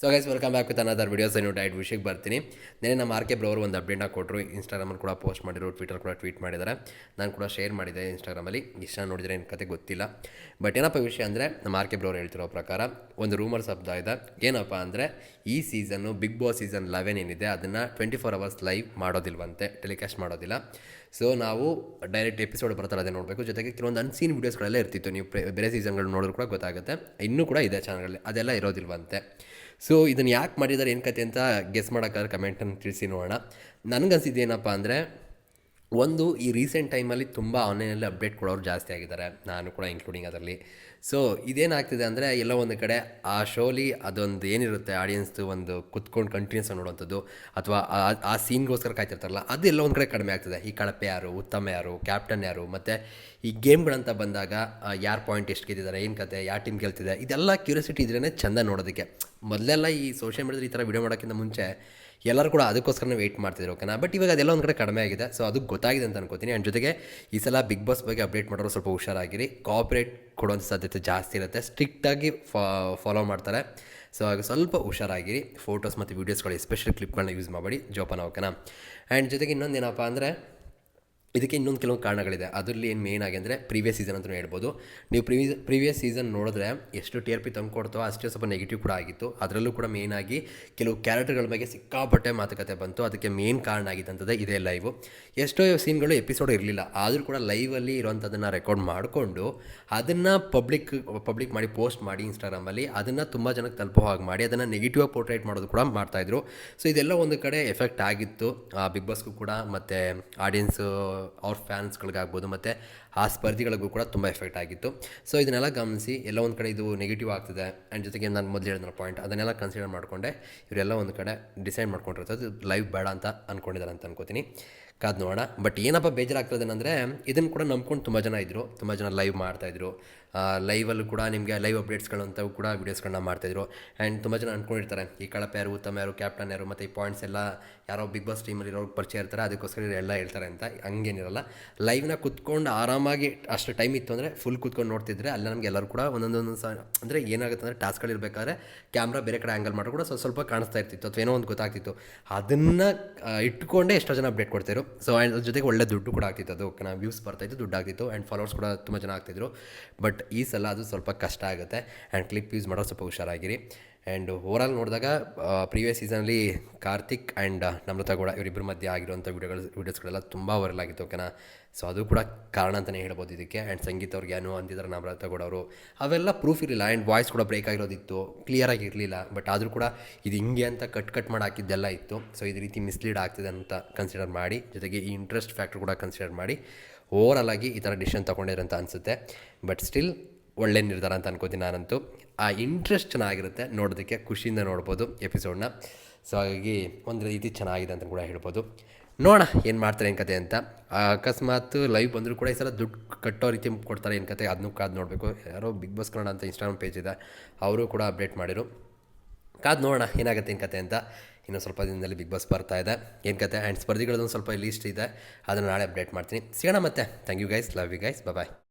So guys welcome back with another videos ನೀವು diet ವಿಷಯಕ್ಕೆ ಬರ್ತೀನಿ. ನೆನೆ ನಮ್ಮ ಆರ್ ಕೆ ಬ್ರೋರು ಒಂದು ಅಪ್ಡೇಟ್ನ ಕೊಟ್ಟರು ಇನ್ಸ್ಟಾಗ್ರಾಮಲ್ಲಿ ಕೂಡ ಪೋಸ್ಟ್ ಮಾಡಿದ್ರು ಟ್ವಿಟರ್ ಕೂಡ ಟ್ವೀಟ್ ಮಾಡಿದ್ದಾರೆ. ನಾನು ಕೂಡ ಶೇರ್ ಮಾಡಿದೆ ಇನ್ಸ್ಟಾಗ್ರಾಮಲ್ಲಿ ಇಷ್ಟ ನೋಡಿದರೆ ಏನು ಕತೆ ಗೊತ್ತಿಲ್ಲ. ಬಟ್ ಏನಪ್ಪ ವಿಷಯ ಅಂದರೆ, ನಮ್ಮ ಆರ್ ಕೆ ಬ್ರೋರು ಹೇಳ್ತಿರೋ ಪ್ರಕಾರ, ಒಂದು ರೂಮರ್ ಶಬ್ದ ಇದೆ. ಏನಪ್ಪ ಅಂದರೆ, ಈ ಸೀಸನ್ನು ಬಿಗ್ ಬಾಸ್ ಸೀಸನ್ ಲೆವೆನ್ ಏನಿದೆ, ಅದನ್ನು ಟ್ವೆಂಟಿ ಫೋರ್ ಅವರ್ಸ್ ಲೈವ್ ಮಾಡೋದಿಲ್ವಂತೆ ಟೆಲಿಕಾಸ್ಟ್ ಮಾಡೋದಿಲ್ಲ. ಸೊ ನಾವು ಡೈರೆಕ್ಟ್ ಎಪಿಸೋಡ್ ಬರ್ತಾರೆ, ಅದೇ ನೋಡಬೇಕು. ಜೊತೆಗೆ ಕೆಲವೊಂದು ಅನ್ಸೀನ್ ವೀಡಿಯೋಸ್ಗಳೆಲ್ಲ ಇರ್ತಿತ್ತು. ನೀವು ಬೇರೆ ಸೀಸನ್ಗಳು ನೋಡಿದ್ರು ಕೂಡ ಗೊತ್ತಾಗುತ್ತೆ. ಇನ್ನೂ ಕೂಡ ಇದೆ ಚಾನಲ್ಗಳಲ್ಲಿ ಅದೆಲ್ಲ ಇರೋದಿಲ್ವಂತೆ. ಸೊ ಇದನ್ನು ಯಾಕೆ ಮಾಡಿದ್ದಾರೆ ಏನು ಕತೆ ಅಂತ ಗೆಸ್ ಮಾಡೋಕ್ಕಾದ್ರೆ ಕಮೆಂಟನ್ನು ತಿಳಿಸಿ ನೋಡೋಣ. ನನಗನ್ಸಿದ್ದು ಏನಪ್ಪ ಅಂದರೆ, ಒಂದು, ಈ ರೀಸೆಂಟ್ ಟೈಮಲ್ಲಿ ತುಂಬ ಆನ್ಲೈನಲ್ಲಿ ಅಪ್ಡೇಟ್ ಕೊಡೋರು ಜಾಸ್ತಿ ಆಗಿದ್ದಾರೆ, ನಾನು ಕೂಡ ಇನ್ಕ್ಲೂಡಿಂಗ್ ಅದರಲ್ಲಿ. ಸೊ ಇದೇನಾಗ್ತಿದೆ ಅಂದರೆ, ಎಲ್ಲ ಒಂದು ಕಡೆ ಆ ಶೋಲಿ ಅದೊಂದು ಏನಿರುತ್ತೆ ಆಡಿಯನ್ಸ್ದು ಒಂದು ಕುತ್ಕೊಂಡು ಕಂಟಿನ್ಯೂಸ್ ನೋಡುವಂಥದ್ದು ಅಥವಾ ಆ- ಸೀನ್ಗೋಸ್ಕರ ಕಾಯ್ತಿರ್ತಾರಲ್ಲ, ಅದು ಎಲ್ಲ ಒಂದು ಕಡೆ ಕಡಿಮೆ ಆಗ್ತದೆ. ಈ ಕಳಪೆ ಯಾರು, ಉತ್ತಮ ಯಾರು ಕ್ಯಾಪ್ಟನ್ ಯಾರು, ಮತ್ತು ಈ ಗೇಮ್ಗಳಂತ ಬಂದಾಗ ಯಾರು ಪಾಯಿಂಟ್ ಎಷ್ಟು ಗೆದ್ದಿದ್ದಾರೆ ಏನು ಕತೆ ಯಾವ ಟೀಮ್ ಗೆಲ್ತಿದೆ, ಇದೆಲ್ಲ ಕ್ಯೂರಿಯಾಸಿಟಿ ಇದ್ರೇ ಚೆಂದ ನೋಡೋದಕ್ಕೆ. ಮೊದಲೆಲ್ಲ ಈ ಸೋಷಿಯಲ್ ಮೀಡಿಯಾದಲ್ಲಿ ಈ ಥರ ವಿಡಿಯೋ ಮಾಡೋಕ್ಕಿಂತ ಮುಂಚೆ ಎಲ್ಲರೂ ಕೂಡ ಅದಕ್ಕೋಸ್ಕರನೇ ವೆಯ್ಟ್ ಮಾಡ್ತಿದ್ರು ಓಕೆನಾ ಬಟ್ ಇವಾಗ ಅದೆಲ್ಲ ಒಂದು ಕಡೆ ಕಡಿಮೆ ಆಗಿದೆ. ಸೊ ಅದು ಗೊತ್ತಾಗಿದೆ ಅಂತ ಅನ್ಕೋತೀನಿ. ಆ್ಯಂಡ್ ಜೊತೆಗೆ ಈ ಸಲ ಬಿಗ್ ಬಾಸ್ ಬಗ್ಗೆ ಅಪ್ಡೇಟ್ ಮಾಡೋರು ಸ್ವಲ್ಪ ಹುಷಾರಾಗಿರಿ. ಕಾಪರೇಟ್ ಕೊಡುವಂಥ ಸಾಧ್ಯತೆ ಜಾಸ್ತಿ ಇರುತ್ತೆ. ಸ್ಟ್ರಿಕ್ಟಾಗಿ ಫಾಲೋ ಮಾಡ್ತಾರೆ. ಸೊ ಆಗ ಸ್ವಲ್ಪ ಹುಷಾರಾಗಿರಿ. ಫೋಟೋಸ್ ಮತ್ತು ವೀಡಿಯೋಸ್ಗಳು ಎಸ್ಪೆಷಲಿ ಕ್ಲಿಪ್ಗಳನ್ನ ಯೂಸ್ ಮಾಡಬೇಡಿ. ಜೋಪಾನ ಓಕೆನಾ ಆ್ಯಂಡ್ ಜೊತೆಗೆ ಇನ್ನೊಂದು ಏನಪ್ಪ ಅಂದರೆ ಇದಕ್ಕೆ ಇನ್ನೊಂದು ಕೆಲವು ಕಾರಣಗಳಿದೆ. ಅದರಲ್ಲಿ ಏನು ಮೇನ್ ಆಗಿ ಅಂದರೆ ಪ್ರೀವಿಯಸ್ ಸೀಸನ್ ಅಂತಲೂ ಹೇಳ್ಬೋದು. ನೀವು ಪ್ರೀವಿಯಸ್ ಪ್ರೀವಿಯಸ್ ಸೀಸನ್ ನೋಡಿದ್ರೆ ಎಷ್ಟು ಟಿ ಆರ್ ಪಿ ತಂದು ಕೊಡ್ತೋ ಅಷ್ಟೇ ಸ್ವಲ್ಪ ನೆಗೆಟಿವ್ ಕೂಡ ಆಗಿತ್ತು. ಅದರಲ್ಲೂ ಕೂಡ ಮೇನ್ ಆಗಿ ಕೆಲವು ಕ್ಯಾರೆಕ್ಟರ್ಗಳ ಬಗ್ಗೆ ಸಿಕ್ಕಾಪಟ್ಟೆ ಮಾತುಕತೆ ಬಂತು. ಅದಕ್ಕೆ ಮೇನ್ ಕಾರಣ ಆಗಿದ್ದಂಥದ್ದೇ ಇದೇ ಲೈವು ಎಷ್ಟೋ ಸೀನ್ಗಳು ಎಪಿಸೋಡ್ ಇರಲಿಲ್ಲ. ಆದರೂ ಕೂಡ ಲೈವಲ್ಲಿ ಇರುವಂಥದ್ದನ್ನು ರೆಕಾರ್ಡ್ ಮಾಡಿಕೊಂಡು ಅದನ್ನು ಪಬ್ಲಿಕ್ ಪಬ್ಲಿಕ್ ಮಾಡಿ ಪೋಸ್ಟ್ ಮಾಡಿ ಇನ್ಸ್ಟಾಗ್ರಾಮಲ್ಲಿ ಅದನ್ನು ತುಂಬ ಜನಕ್ಕೆ ತಲುಪೋ ಹಾಗೆ ಮಾಡಿ ಅದನ್ನು ನೆಗೆಟಿವ್ ಆಗಿ ಪೋರ್ಟ್ರೇಟ್ ಮಾಡೋದು ಕೂಡ ಮಾಡ್ತಾಯಿದ್ರು ಸೊ ಇದೆಲ್ಲ ಒಂದು ಕಡೆ ಎಫೆಕ್ಟ್ ಆಗಿತ್ತು. ಬಿಗ್ ಬಾಸ್ಗೂ ಕೂಡ, ಮತ್ತು ಆಡಿಯನ್ಸು ಅವ್ರ ಫ್ಯಾನ್ಸ್ಗಳಿಗಾಗ್ಬೋದು ಮತ್ತು ಆ ಸ್ಪರ್ಧಿಗಳಿಗೂ ಕೂಡ ತುಂಬ ಎಫೆಕ್ಟ್ ಆಗಿತ್ತು. ಸೊ ಇದನ್ನೆಲ್ಲ ಗಮನಿಸಿ, ಎಲ್ಲ ಒಂದು ಕಡೆ ಇದು ನೆಗೆಟಿವ್ ಆಗ್ತಿದೆ. ಆ್ಯಂಡ್ ಜೊತೆಗೆ ನಾನು ಮೊದಲು ಹೇಳಿದ ಪಾಯಿಂಟ್ ಅದನ್ನೆಲ್ಲ ಕನ್ಸಿಡರ್ ಮಾಡಿಕೊಂಡೆ. ಇವರೆಲ್ಲ ಒಂದು ಕಡೆ ಡಿಸೈಡ್ ಮಾಡ್ಕೊಂಡಿರ್ತದೆ ಲೈವ್ ಬೇಡ ಅಂತ ಅಂದ್ಕೊಂಡಿದ್ದಾರೆ ಅಂತ ಅನ್ಕೋತೀನಿ. ಕಾದ್ ನೋಡೋಣ. ಬಟ್ ಏನಪ್ಪ ಬೇಜಾರಾಗ್ತದೆ ಏನಂದರೆ ಇದನ್ನು ಕೂಡ ನಂಬ್ಕೊಂಡು ತುಂಬ ಜನ ಇದ್ದರು ತುಂಬ ಜನ ಲೈವ್ ಮಾಡ್ತಾಯಿದ್ರು ಲೈವಲ್ಲೂ ಕೂಡ ನಿಮಗೆ ಲೈವ್ ಅಪ್ಡೇಟ್ಸ್ಗಳಂತವು ಕೂಡ ವೀಡಿಯೋಸ್ಗಳನ್ನ ಮಾಡ್ತಿದ್ರು ಆ್ಯಂಡ್ ತುಂಬ ಜನ ಅಂದ್ಕೊಂಡಿರ್ತಾರೆ ಈ ಕಳಪೆ ಯಾರು, ಉತ್ತಮ ಯಾರು ಕ್ಯಾಪ್ಟನ್ ಯಾರು ಮತ್ತು ಈ ಪಾಯಿಂಟ್ಸ್ ಎಲ್ಲ ಯಾರೋ ಬಿಗ್ ಬಾಸ್ ಟೀಮಲ್ಲಿ ಇರೋರು ಪರಿಚಯ ಇರ್ತಾರೆ, ಅದಕ್ಕೋಸ್ಕರ ಎಲ್ಲ ಹೇಳ್ತಾರೆ ಅಂತ ಹಂಗೇನಿರಲ್ಲ. ಲೈವ್ನ ಕುತ್ಕೊಂಡು ಆರಾಮಾಗಿ ಅಷ್ಟು ಟೈಮ್ ಇತ್ತು ಅಂದರೆ ಫುಲ್ ಕುತ್ಕೊಂಡು ನೋಡ್ತಿದ್ರೆ ಅಲ್ಲಿ ನಮಗೆ ಎಲ್ಲರೂ ಕೂಡ ಒಂದೊಂದೊಂದು ಸಹ ಅಂದರೆ ಏನಾಗುತ್ತೆ ಅಂದರೆ ಟಾಸ್ಕ್ಗಳಿರ್ಬೇಕಾದ್ರೆ ಕ್ಯಾಮ್ರಾ ಬೇರೆ ಕಡೆ ಆ್ಯಂಗಲ್ ಮಾಡಿ ಕೂಡ ಸ್ವಲ್ಪ ಸ್ವಲ್ಪ ಕಾಣಿಸ್ತಾ ಇರ್ತಿತ್ತು, ಅಥವಾ ಏನೋ ಒಂದು ಗೊತ್ತಾಗ್ತಿತ್ತು. ಅದನ್ನು ಇಟ್ಕೊಂಡೇ ಎಷ್ಟೋ ಜನ ಅಪ್ಡೇಟ್ ಕೊಡ್ತಿದ್ರು. ಸೊ ಆ್ಯಂಡ್ ಅದ್ರ ಜೊತೆಗೆ ಒಳ್ಳೆ ದುಡ್ಡು ಕೂಡ ಆಗ್ತಿತ್ತು ಅದು. ವ್ಯೂಸ್ ಬರ್ತಾಯಿತ್ತು ದುಡ್ಡು ಆಗ್ತಿತ್ತು ಆ್ಯಂಡ್ ಫಾಲೋವರ್ಸ್ ಕೂಡ ತುಂಬ ಜನ ಆಗ್ತಿದ್ರು. ಬಟ್ ಈ ಸಲ ಅದು ಸ್ವಲ್ಪ ಕಷ್ಟ ಆಗುತ್ತೆ. ಆ್ಯಂಡ್ ಕ್ಲಿಪ್ ಯೂಸ್ ಮಾಡೋದು ಸ್ವಲ್ಪ ಹುಷಾರಾಗಿರಿ. ಆ್ಯಂಡ್ ಓವರಾಲ್ ನೋಡಿದಾಗ ಪ್ರೀವಿಯಸ್ ಸೀಸನಲ್ಲಿ ಕಾರ್ತಿಕ್ ಆ್ಯಂಡ್ ನಮ್ರತಾ ಕೂಡ ಇವರಿಬ್ಬರ ಮಧ್ಯೆ ಆಗಿರುವಂಥ ವಿಡಿಯೋಗಳು ವೀಡಿಯೋಸ್ಗಳೆಲ್ಲ ತುಂಬ ವೈರಲ್ ಆಗಿತ್ತು ಓಕೆನಾ ಸೊ ಅದು ಕೂಡ ಕಾರಣ ಅಂತಲೇ ಹೇಳ್ಬೋದು ಇದಕ್ಕೆ. ಆ್ಯಂಡ್ ಸಂಗೀತ ಅವ್ರಿಗೆ ಏನೋ ಅಂದಿದ್ದಾರೆ ನಮ್ರತಾ ಗೌಡ ಅವರು. ಅವೆಲ್ಲ ಪ್ರೂಫ್ ಇರಲಿಲ್ಲ. ಆ್ಯಂಡ್ ವಾಯ್ಸ್ ಕೂಡ ಬ್ರೇಕ್ ಆಗಿರೋದಿತ್ತು. ಕ್ಲಿಯರ್ ಆಗಿರಲಿಲ್ಲ ಬಟ್ ಆದರೂ ಕೂಡ ಇದು ಹಿಂಗೆ ಅಂತ ಕಟ್ ಕಟ್ ಮಾಡಿ ಹಾಕಿದ್ದೆಲ್ಲ ಇತ್ತು. ಸೊ ಇದು ರೀತಿ ಮಿಸ್ಲೀಡ್ ಆಗ್ತಿದೆ ಅಂತ ಕನ್ಸಿಡರ್ ಮಾಡಿ. ಜೊತೆಗೆ ಈ ಇಂಟ್ರೆಸ್ಟ್ ಫ್ಯಾಕ್ಟರ್ ಕೂಡ ಕನ್ಸಿಡರ್ ಮಾಡಿ. ಓವರಾಲ್ ಆಗಿ ಈ ಥರ ಡಿಸಿಷನ್ ತೊಗೊಂಡಿದ್ರೆ ಅಂತ ಅನಿಸುತ್ತೆ. ಬಟ್ ಸ್ಟಿಲ್ ಒಳ್ಳೆ ನಿರ್ಧಾರ ಅಂತ ಅನ್ಕೋತೀನಿ ನಾನಂತೂ. ಆ ಇಂಟ್ರೆಸ್ಟ್ ಚೆನ್ನಾಗಿರುತ್ತೆ, ನೋಡೋದಕ್ಕೆ ಖುಷಿಯಿಂದ ನೋಡ್ಬೋದು ಎಪಿಸೋಡ್ನ ಸೊ ಹಾಗಾಗಿ ಒಂದು ರೀತಿ ಚೆನ್ನಾಗಿದೆ ಅಂತ ಕೂಡ ಹೇಳ್ಬೋದು. ನೋಡೋಣ ಏನು ಮಾಡ್ತಾರೆ ಏನು ಕತೆ ಅಂತ. ಅಕಸ್ಮಾತ್ ಲೈವ್ ಬಂದರೂ ಕೂಡ ಈ ಸಲ ದುಡ್ಡು ಕಟ್ಟೋ ರೀತಿ ಕೊಡ್ತಾರೆ ಏನು ಕತೆ ಅದನ್ನೂ ಕಾದು ನೋಡಬೇಕು. ಯಾರೋ ಬಿಗ್ ಬಾಸ್ ಕನ್ನಡ ಅಂತ ಇನ್ಸ್ಟಾಗ್ರಾಮ್ ಪೇಜ್ ಇದೆ, ಅವರು ಕೂಡ ಅಪ್ಡೇಟ್ ಮಾಡಿರು. ಕಾದು ನೋಡೋಣ ಏನಾಗುತ್ತೆ ಏನು ಕತೆ ಅಂತ. ಇನ್ನೂ ಸ್ವಲ್ಪ ದಿನದಲ್ಲಿ ಬಿಗ್ ಬಾಸ್ ಬರ್ತಾ ಇದೆ. ಏನು ಕತೆ ಆ್ಯಂಡ್ ಸ್ಪರ್ಧಿಗಳದೊಂದು ಸ್ವಲ್ಪ ಲೀಸ್ಟ್ ಇದೆ. ಅದನ್ನು ನಾಳೆ ಅಪ್ಡೇಟ್ ಮಾಡ್ತೀನಿ. ಸಿಗೋಣ ಮತ್ತೆ. Thank you guys love you guys bye